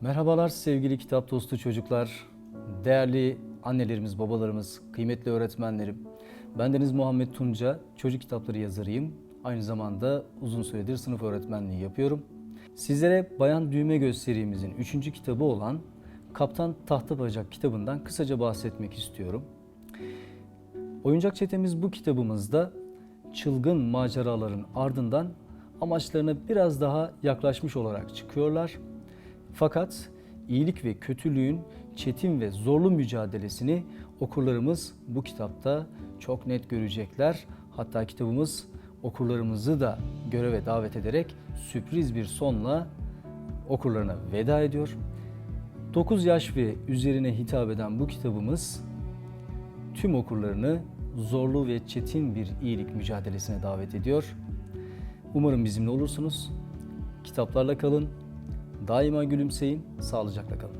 Merhabalar sevgili kitap dostu çocuklar, değerli annelerimiz, babalarımız, kıymetli öğretmenlerim. Bendeniz Muhammed Tunca, çocuk kitapları yazarıyım. Aynı zamanda uzun süredir sınıf öğretmenliği yapıyorum. Sizlere Bayan Düğme Gösterimizin 3. kitabı olan Kaptan Tahtabacak kitabından kısaca bahsetmek istiyorum. Oyuncak çetemiz bu kitabımızda çılgın maceraların ardından amaçlarına biraz daha yaklaşmış olarak çıkıyorlar. Fakat iyilik ve kötülüğün çetin ve zorlu mücadelesini okurlarımız bu kitapta çok net görecekler. Hatta kitabımız okurlarımızı da göreve davet ederek sürpriz bir sonla okurlarına veda ediyor. 9 yaş ve üzerine hitap eden bu kitabımız tüm okurlarını zorlu ve çetin bir iyilik mücadelesine davet ediyor. Umarım bizimle olursunuz. Kitaplarla kalın, daima gülümseyin, sağlıcakla kalın.